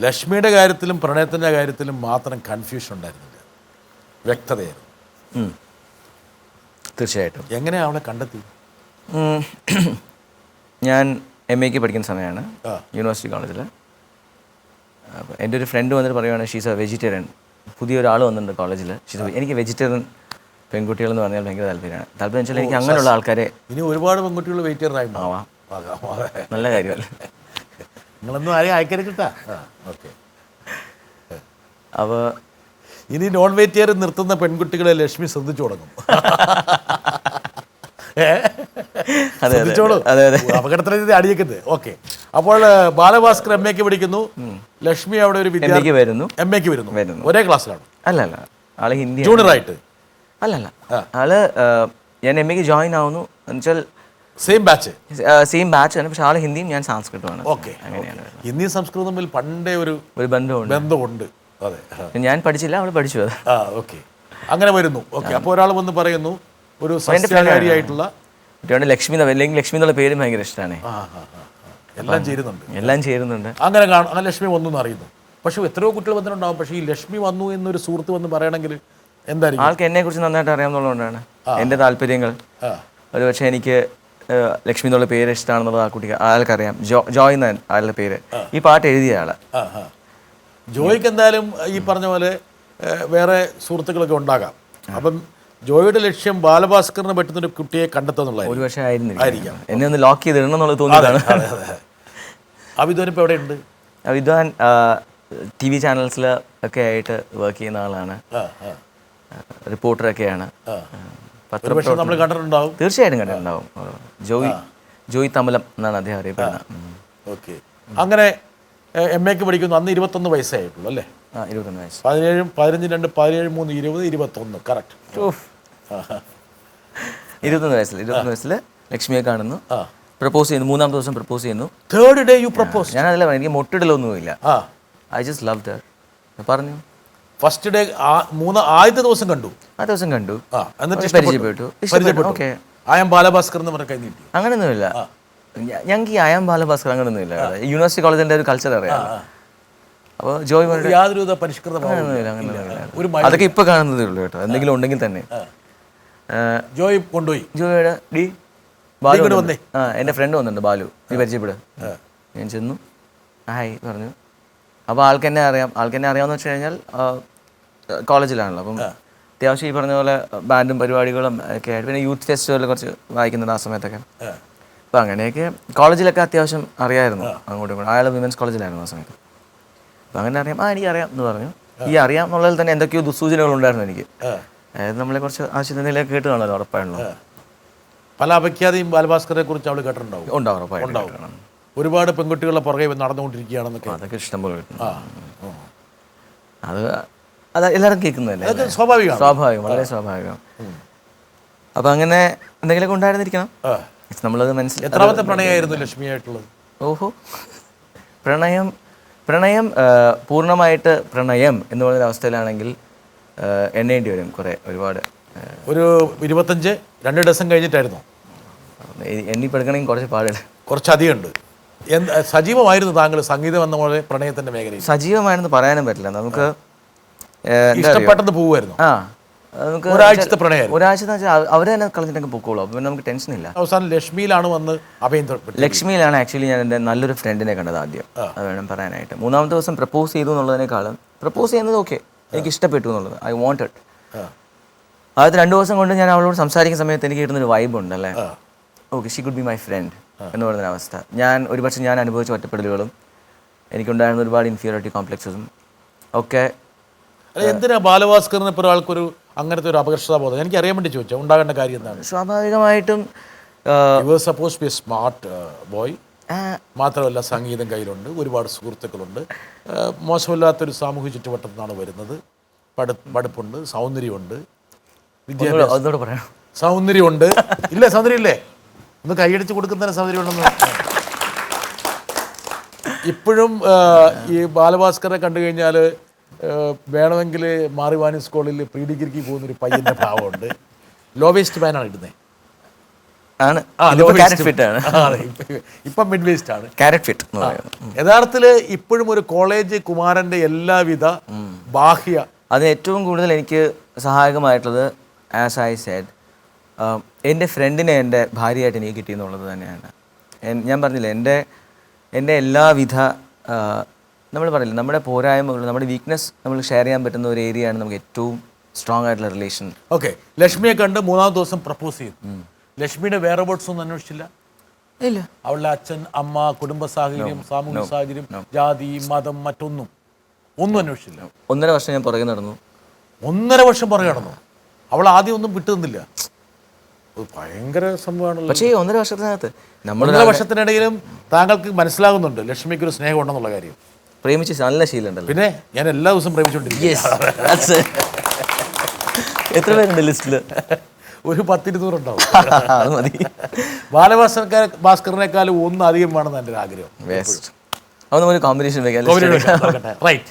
ലക്ഷ്മിയുടെ കാര്യത്തിലും പ്രണയത്തിന്റെ കാര്യത്തിലും മാത്രം കൺഫ്യൂഷൻ ഉണ്ടായിരുന്നില്ല. വ്യക്തതയായിരുന്നു. തീർച്ചയായിട്ടും. എങ്ങനെയാണ് അവളെ കണ്ടെത്തി ഞാൻ എം എക്ക് പഠിക്കുന്ന സമയമാണ് യൂണിവേഴ്സിറ്റി കോളേജിൽ അപ്പോൾ എന്റെ ഒരു ഫ്രണ്ട് വന്നിട്ട് പറയുവാണ് ഷീസ് എ വെജിറ്റേറിയൻ പുതിയൊരാൾ വന്നിട്ടുണ്ട് കോളേജിൽ ഷീസ് എനിക്ക് വെജിറ്റേറിയൻ പെൺകുട്ടികൾ എന്ന് പറഞ്ഞാൽ ഭയങ്കര താല്പര്യമാണ്. താല്പര്യം വെച്ചാൽ എനിക്ക് അങ്ങനെയുള്ള ആൾക്കാരെ ഇനി ഒരുപാട് പെൺകുട്ടികൾ വെജിറ്റേറിയൻ ആവാം. നല്ല കാര്യമല്ലേ നിങ്ങളൊന്നും ആരെയും അയക്കരുതാ ഓക്കെ. അപ്പോൾ ഇനി നോൺ വെജിറ്റേറിയൻ നിർത്തുന്ന പെൺകുട്ടികളെ ലക്ഷ്മി ശ്രദ്ധിച്ചു തുടങ്ങും. അപകടത്തിലെ അടിയേക്കുന്നത് ഓക്കെ. അപ്പോൾ ബാലഭാസ്കർ എം എക്ക് പഠിക്കുന്നു. ലക്ഷ്മി അവിടെ ഒരു വിദ്യാർത്ഥി വരുന്നു. എം എക്ക് വരുന്നു. വരുന്നു. ഒരേ ക്ലാസ്സിലാണ്. അല്ല അല്ല ആൾ ഹിന്ദി ജൂനിയർ ആയിട്ട്. അല്ലല്ല അല്ല ആൾ ഞാൻ എം എക്ക് ജോയിൻ ആവുന്നു. എന്നുവെച്ചാൽ സെയിം ബാച്ച് സെയിം ബാച്ച് ആണ് പക്ഷെ ആൾ ഹിന്ദിയും ഞാൻ സംസ്കൃതമാണ് ഓക്കെ അങ്ങനെയാണ്. ഹിന്ദി സംസ്കൃതം തമ്മിൽ പണ്ടേ ഒരു ഒരു ബന്ധമുണ്ട്. ബന്ധമുണ്ട്. അതെ ഞാൻ പഠിച്ചില്ല അവൾ പഠിച്ചു അത്. ആ ഓക്കെ അങ്ങനെ വരുന്നു. ഓക്കെ അപ്പോൾ ഒരാൾ വന്ന് പറയുന്നു ഒരു സസ്യകാരിയായിട്ടുള്ള ലക്ഷ്മി അല്ലെങ്കിൽ ലക്ഷ്മി എന്നുള്ള പേരും ഭയങ്കര ഇഷ്ടമാണ്. എല്ലാം ചേരുന്നുണ്ട്. എല്ലാം ചേരുന്നുണ്ട്. അങ്ങനെ കാണും. ആ ലക്ഷ്മി വന്നു എന്ന് അറിയുന്നു. പക്ഷെ എത്രയോ കുട്ടികൾ വന്നിട്ടുണ്ടാവും. പക്ഷേ ഈ ലക്ഷ്മി വന്നു എന്നൊരു സുഹൃത്ത് വന്ന് പറയണമെങ്കിൽ എന്തായിരിക്കും? ആൾക്ക് എന്നെ കുറിച്ച് നന്നായിട്ട് അറിയാമെന്നുള്ളതുകൊണ്ടാണ് എന്റെ താല്പര്യങ്ങൾ. ഒരു പക്ഷേ എനിക്ക് ലക്ഷ്മി എന്നുള്ള പേര് ഇഷ്ടമാണെന്നുള്ളത് ആ കുട്ടിക്ക് അയാൾക്കറിയാം ജോ ജോയ് എന്നാണ് അയാളുടെ പേര്. ഈ പാട്ട് എഴുതിയ ആൾ. ജോയിക്ക് എന്തായാലും ഈ പറഞ്ഞ പോലെ വേറെ സുഹൃത്തുക്കളൊക്കെ ഉണ്ടാകാം. അപ്പം ജോയിയുടെ ലക്ഷ്യം ബാലഭാസ്കറിന് പറ്റുന്ന ഒരു കുട്ടിയെ കണ്ടെത്തുന്നുള്ള ഒരു പക്ഷേ ആയിരുന്നില്ല. എന്നെ ഒന്ന് ലോക്ക് ചെയ്തിടണം എന്നുള്ളത് തോന്നിയതാണ്. അഭിധോനിപ്പോൾ എവിടെയുണ്ട്? അവിദ്വാൻ ടി വി ചാനൽസിൽ ഒക്കെ ആയിട്ട് വർക്ക് ചെയ്യുന്ന ആളാണ്. റിപ്പോർട്ടറൊക്കെയാണ് പത്ര ഒരുപക്ഷെ നമ്മൾ കണ്ടിട്ടുണ്ടാവും. തീർച്ചയായിട്ടും കണ്ടിട്ടുണ്ടാവും. ജോയ് ജോയ് തമലം എന്നാണ് അദ്ദേഹം അറിയപ്പെടുന്നത്. ഓക്കെ. അങ്ങനെ എം എക്ക് പഠിക്കുന്നു. അന്ന് ഇരുപത്തൊന്ന് വയസ്സായിട്ടുള്ളൂ അല്ലേ? ആ ഇരുപത്തൊന്ന് വയസ്സ്. പതിനേഴും പതിനഞ്ച് രണ്ട് പതിനേഴ് മൂന്ന് ഇരുപത് ഇരുപത്തൊന്ന്. കറക്റ്റ് ഇരുപത്തൊന്ന് വയസ്സിൽ ഇരുപത്തൊന്ന് വയസ്സിൽ ലക്ഷ്മിയെ കാണുന്നു. പ്രപ്പോസ് ചെയ്യുന്നു. മൂന്നാം ദിവസം പ്രപ്പോസ് ചെയ്യുന്നു. തേർഡ് ഡേ യു പ്രപ്പോസ് ഞാൻ അതിലെ എനിക്ക് മൊട്ടിടലൊന്നുമില്ല. ഐ ജസ്റ്റ് ലവ് ദർ പറഞ്ഞു. ഫസ്റ്റ് ഡേ മൂന്ന് ആദ്യത്തെ ദിവസം കണ്ടു. ആ ദിവസം കണ്ടു. ആ എന്നിട്ട് പരിചയപ്പെട്ടു. ആയം ബാലഭാസ്കർ എന്ന് പറഞ്ഞ കൈ നീട്ടി. അങ്ങനെയൊന്നുമില്ല ഞങ്ങൾക്ക് ഈ അയാം ബാലഭാസ്കർ അങ്ങനെയൊന്നുമില്ല യൂണിവേഴ്സിറ്റി കോളേജിന്റെ ഒരു കൾച്ചർ അറിയാം അപ്പോൾ ജോയ് യാതൊരു പരിഷ്കൃത അതൊക്കെ ഇപ്പൊ കാണുന്നതേ ഉള്ളൂ കേട്ടോ. എന്തെങ്കിലും ഉണ്ടെങ്കിൽ തന്നെ. ജോയ് കൊണ്ടുപോയി. ജോയുടെ ഡി? ബാലു വന്നിട്ടുണ്ട്. ആ എന്റെ ഫ്രണ്ട് വന്നിട്ടുണ്ട് ബാലു. നീ പരിചയപ്പെടുക ഞാൻ ചെന്നു. ഹായ് പറഞ്ഞു. അപ്പോൾ ആൾക്കെന്നെ അറിയാം. ആൾക്കെന്നെ അറിയാമെന്ന് വെച്ച് കഴിഞ്ഞാൽ കോളേജിലാണല്ലോ. അപ്പം അത്യാവശ്യം ഈ പറഞ്ഞ പോലെ ബാൻഡും പരിപാടികളും ഒക്കെ ആയിട്ട് പിന്നെ യൂത്ത് ഫെസ്റ്റിവലിൽ കുറച്ച് വായിക്കുന്നുണ്ട് ആ സമയത്തൊക്കെ. അപ്പം അങ്ങനെയൊക്കെ കോളേജിലൊക്കെ അത്യാവശ്യം അറിയായിരുന്നു അങ്ങോട്ടും ഇങ്ങോട്ടും. അയാൾ വിമൻസ് കോളേജിലായിരുന്നു ആ സമയത്ത്. അപ്പം അങ്ങനെ അറിയാം ആ എനിക്കറിയാം എന്ന് പറഞ്ഞു. ഈ അറിയാം എന്നുള്ളതിൽ തന്നെ എന്തൊക്കെയോ ദുസൂചനകൾ ഉണ്ടായിരുന്നു എനിക്ക്. അതായത് നമ്മളെ കുറച്ച് ആശുപത്രിയിലേക്ക് കേട്ട് കാണുമല്ലോ ഉറപ്പാണല്ലോ പല അപഖ്യാതിയും ബാലഭാസ്കറെ കുറിച്ച് അവൾ കേട്ടിട്ടുണ്ടാവും. ഉണ്ടാവും. ഉറപ്പായിട്ടും ഒരുപാട് പെൺകുട്ടികളുടെ പുറകെ നടന്നുകൊണ്ടിരിക്കുകയാണെന്നൊക്കെ. അതൊക്കെ ഇഷ്ടംപോലെ ആ. അത് അത് എല്ലാവരും കേൾക്കുന്നതല്ലേ? സ്വാഭാവികം. സ്വാഭാവികമാണ് സ്വാഭാവികം വളരെ സ്വാഭാവികം. അപ്പൊ അങ്ങനെ എന്തെങ്കിലുമൊക്കെ ഉണ്ടായിരുന്നിരിക്കണം? ആ. നമ്മളത് മനസ്സിലാക്കി എത്രാമത്തെ ലക്ഷ്മി ലക്ഷ്മിയായിട്ടുള്ളത്? ഓഹോ. പ്രണയം പ്രണയം ആ, പൂർണമായിട്ട് പ്രണയം എന്ന് പറയുന്ന അവസ്ഥയിലാണെങ്കിൽ ആ, എണ്ണേണ്ടി വരും കുറേ ഒരുപാട് ആ, ഒരു ഇരുപത്തഞ്ച് രണ്ട് ഡസൻ കഴിഞ്ഞിട്ടായിരുന്നു. എ- എണ്ണിപ്പെടുക്കണമെങ്കിൽ കുറച്ച് പാടുണ്ട് കുറച്ചധികം ഉണ്ട് എന്ത് സജീവമായിരുന്നു താങ്കൾ സംഗീതം എന്ന പോലെ പ്രണയത്തിന്റെ മേഖലയിൽ? സജീവമാണെന്ന് പറയാനും പറ്റില്ല. നമുക്ക്? ഇഷ്ടപ്പെട്ടത് പോവുമായിരുന്നു. ആ നമുക്ക് ഒരാഴ്ചത്തെ പ്രണയമായിരുന്നു. ഒരാഴ്ച അവർ തന്നെ കളഞ്ഞിട്ടൊക്കെ പൊക്കോളൂ. പിന്നെ നമുക്ക് ടെൻഷൻ ഇല്ല. അവസാനം ലക്ഷ്മിയിലാണ് വന്ന് അഭയം ലക്ഷ്മിയിലാണ് ആക്ച്വലി ഞാൻ എന്റെ നല്ലൊരു ഫ്രണ്ടിനെ കണ്ടത് ആദ്യം. അത് വേണം പറയാനായിട്ട്. മൂന്നാമത്തെ ദിവസം പ്രപ്പോസ് ചെയ്തു എന്നുള്ളതിനേക്കാളും പ്രപ്പോസ് ചെയ്യുന്നത് ഓക്കെ എനിക്ക് ഇഷ്ടപ്പെട്ടു എന്നുള്ളത്. ഐ വാണ്ടഡ് ഇട്ട് ആദ്യത്തെ രണ്ട് ദിവസം കൊണ്ട് ഞാൻ അവളോട് സംസാരിക്കുന്ന സമയത്ത് എനിക്ക് കിട്ടുന്ന ഒരു വൈബ് ഉണ്ട് അല്ലേ okay she could be my friend എന്ന് പറയുന്ന അവസ്ഥ. ഞാൻ ഒരുപക്ഷെ ഞാൻ അനുഭവിച്ച ഒറ്റപ്പെടലുകളും എനിക്കുണ്ടായിരുന്ന ഒരുപാട് ഇൻഫീരിയോറിറ്റി കോംപ്ലക്സസും ഒക്കെ എന്തിനാ ബാലഭാസ്കറിന് ഇപ്പോൾ ഒരാൾക്കൊരു അങ്ങനത്തെ ഒരു അപകർഷതാബോധം? എനിക്ക് അറിയാൻ വേണ്ടി ചോദിച്ചാൽ ഉണ്ടാകേണ്ട കാര്യം എന്താണ്? സ്വാഭാവികമായിട്ടും സപ്പോസ് ബി സ്മാർട്ട് ബോയ് മാത്രമല്ല സംഗീതം കയ്യിലുണ്ട് ഒരുപാട് സുഹൃത്തുക്കളുണ്ട്. മോശമില്ലാത്തൊരു സാമൂഹ്യ ചുറ്റുവട്ടത്തു നിന്നാണ് വരുന്നത്. പഠി പഠിപ്പുണ്ട് സൗന്ദര്യമുണ്ട്. വിദ്യാഭ്യാസം. സൗന്ദര്യമുണ്ട്. ഇല്ല സൗന്ദര്യം ഇല്ലേ ഒന്ന് കൈയടിച്ച് കൊടുക്കുന്നതിന് സൗന്ദര്യമുണ്ടെന്ന് ഇപ്പോഴും ഈ ബാലഭാസ്കറെ കണ്ടു കഴിഞ്ഞാൽ വേണമെങ്കിൽ മാറിവാനി സ്കൂളിൽ പ്രീ ഡിഗ്രിക്ക് പോകുന്ന ഒരു പയ്യന്റെ ഭാവമുണ്ട്. ലോ വേസ്റ്റ് പാനാണ് ഇടുന്നത് ആണ്. ഇപ്പം മിഡ് വേസ്റ്റ് ആണ്. കാരറ്റ് ഫിറ്റ് യഥാർത്ഥത്തിൽ ഇപ്പോഴും ഒരു കോളേജ് കുമാരന്റെ എല്ലാവിധ ബാഹ്യ അതിന് ഏറ്റവും കൂടുതൽ എനിക്ക് സഹായകമായിട്ടുള്ളത് ആസ് ഐ സെഡ് എന്റെ ഫ്രണ്ടിനെ എന്റെ ഭാര്യയായിട്ട് എനിക്ക് കിട്ടിയെന്നുള്ളത് തന്നെയാണ്. ഞാൻ പറഞ്ഞില്ലേ എന്റെ എന്റെ എല്ലാവിധ നമ്മൾ പറയില്ല നമ്മുടെ പോരായ്മകൾ നമ്മുടെ വീക്ക്നെസ് നമ്മൾ ഷെയർ ചെയ്യാൻ പറ്റുന്ന ഒരു ഏരിയ ആണ് നമുക്ക് ഏറ്റവും സ്ട്രോങ് ആയിട്ടുള്ള റിലേഷൻ ഓക്കെ ലക്ഷ്മിയെ കണ്ട് മൂന്നാം ദിവസം പ്രപ്പോസ് ചെയ്തു. ലക്ഷ്മിയുടെ വേറെ ബോട്ട്സ് ഒന്നും അന്വേഷിച്ചില്ല. ഇല്ല. അവളുടെ അച്ഛൻ അമ്മ കുടുംബ സാഹചര്യം സാമൂഹിക സാഹചര്യം ജാതി മതം മറ്റൊന്നും ഒന്നും അന്വേഷിച്ചില്ല. ഒന്നര വർഷം ഞാൻ പുറകെ നടന്നു. ഒന്നര വർഷം പുറകെ നടന്നു. അവൾ ആദ്യം ഒന്നും വിട്ടു നിന്നില്ല അത് ഭയങ്കര സംഭവമാണല്ലോ. പക്ഷേ ഈ ഒന്നര വർഷത്തിനകത്ത് നമ്മൾ വർഷത്തിനിടയിലും താങ്കൾക്ക് മനസ്സിലാകുന്നുണ്ട് ലക്ഷ്മിക്ക് ഒരു സ്നേഹം ഉണ്ടെന്നുള്ള കാര്യം. പ്രേമിച്ച് നല്ല ശീലമുണ്ടല്ലോ. പിന്നെ ഞാൻ എല്ലാ ദിവസവും പ്രേമിച്ചുകൊണ്ടിരിക്കും എത്ര പേരുണ്ട് ലിസ്റ്റിൽ ഒരു പത്തിരുന്നൂറുണ്ടാവും. അത് മതി. ബാലഭാസ്കർ ഭാസ്കറിനേക്കാളും ഒന്ന് അധികം വേണമെന്ന് എന്റെ ഒരു ആഗ്രഹം ബെസ്റ്റ് അപ്പോൾ നമുക്ക് കോമ്പിനേഷൻ വെക്കാം. റൈറ്റ്